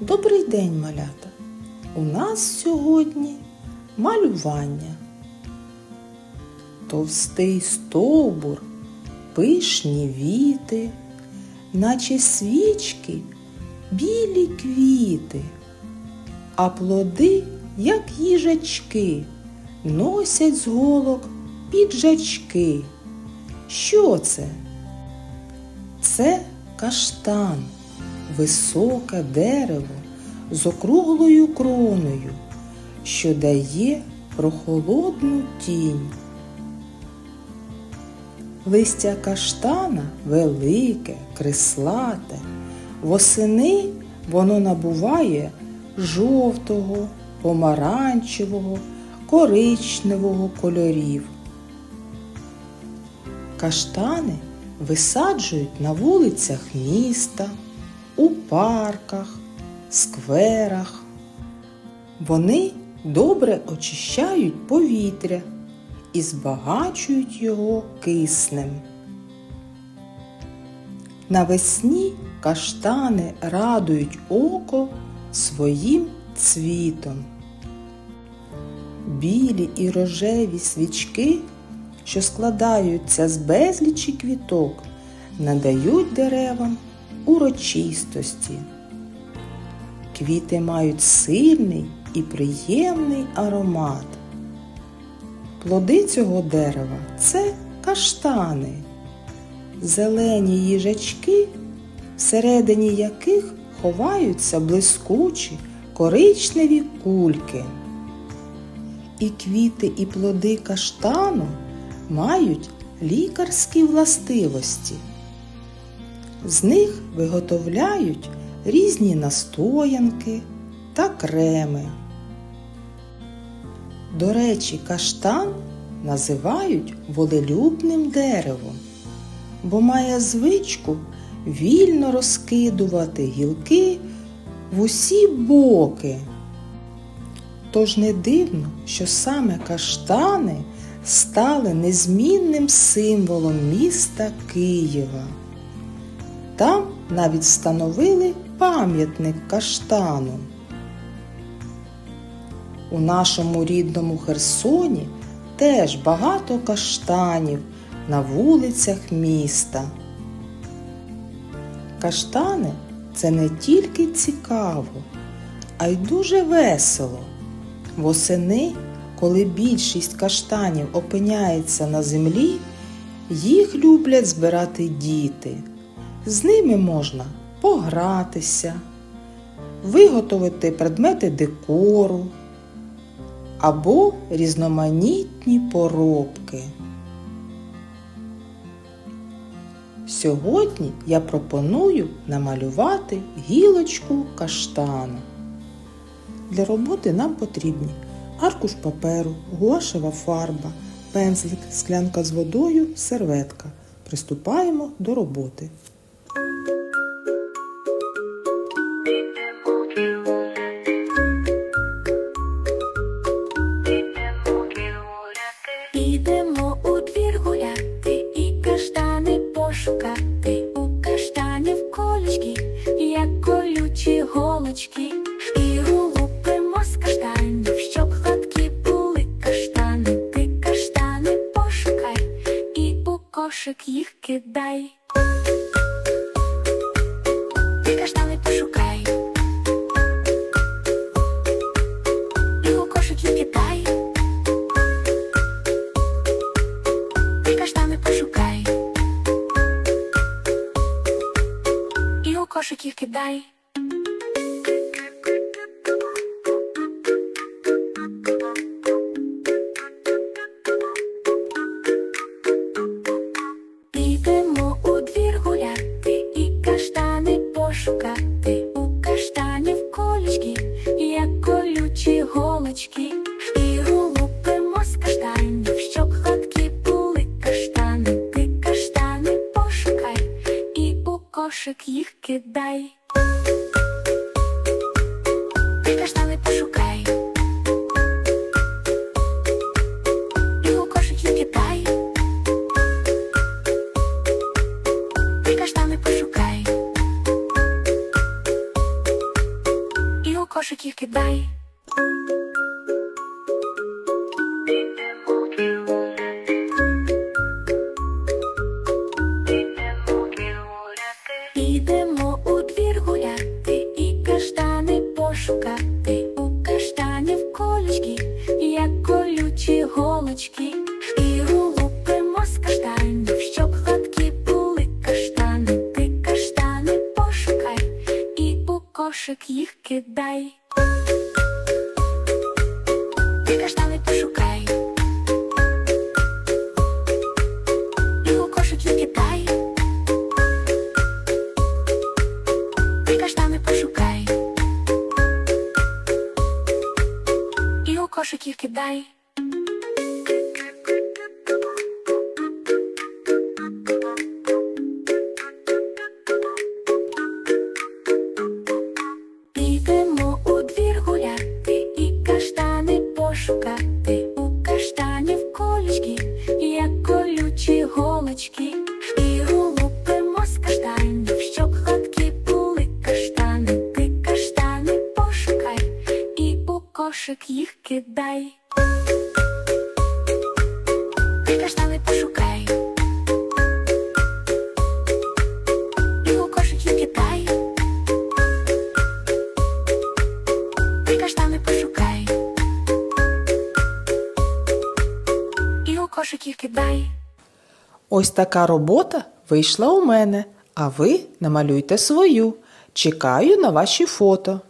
Добрий день, малята! У нас сьогодні малювання. Товстий стовбур, пишні віти, наче свічки, білі квіти, а плоди, як їжачки, носять з голок піджачки. Що це? Це каштан, високе дерево з округлою кроною, що дає прохолодну тінь. Листя каштана велике, крислате, восени воно набуває жовтого, помаранчевого, коричневого кольорів. Каштани висаджують на вулицях міста, у парках, скверах. Вони добре очищають повітря і збагачують його киснем. Навесні каштани радують око своїм цвітом. Білі і рожеві свічки що складаються з безлічі квіток, надають деревам урочистості. Квіти мають сильний і приємний аромат. Плоди цього дерева це каштани, зелені їжачки, всередині яких ховаються блискучі коричневі кульки. І квіти і плоди каштану мають лікарські властивості. З них виготовляють різні настоянки та креми. До речі, каштан називають волелюбним деревом, бо має звичку вільно розкидувати гілки в усі боки. Тож не дивно, що саме каштани стали незмінним символом міста Києва. Там навіть встановили пам'ятник каштану. У нашому рідному Херсоні теж багато каштанів на вулицях міста. Каштани це не тільки цікаво, а й дуже весело. Восени коли більшість каштанів опиняється на землі, їх люблять збирати діти. З ними можна погратися, виготовити предмети декору або різноманітні поробки. Сьогодні я пропоную намалювати гілочку каштану. Для роботи нам потрібні аркуш паперу, гуашева фарба, пензлик, склянка з водою, серветка. Приступаємо до роботи. Кошик їх кидай. Ти кошик їх кидай. Кошик їх кидай. Ти каштани пошукай. І у кошик їх кидай. Ти каштани пошукай. кошик їх кидай. Голочки. Шкіру лупимо з каштанів, щоб гладкі були каштани. Ти каштани пошукай і у кошик їх кидай. Ти каштани пошукай. І у кошик їх кидай. Ти каштани пошукай. І у кошик їх кидай. Кошик їх кидай. Ти каштани пошукай. І у кошик кидай. Ти каштани пошукай. І у кошик кидай. Ось така робота вийшла у мене, а ви намалюйте свою. Чекаю на ваші фото.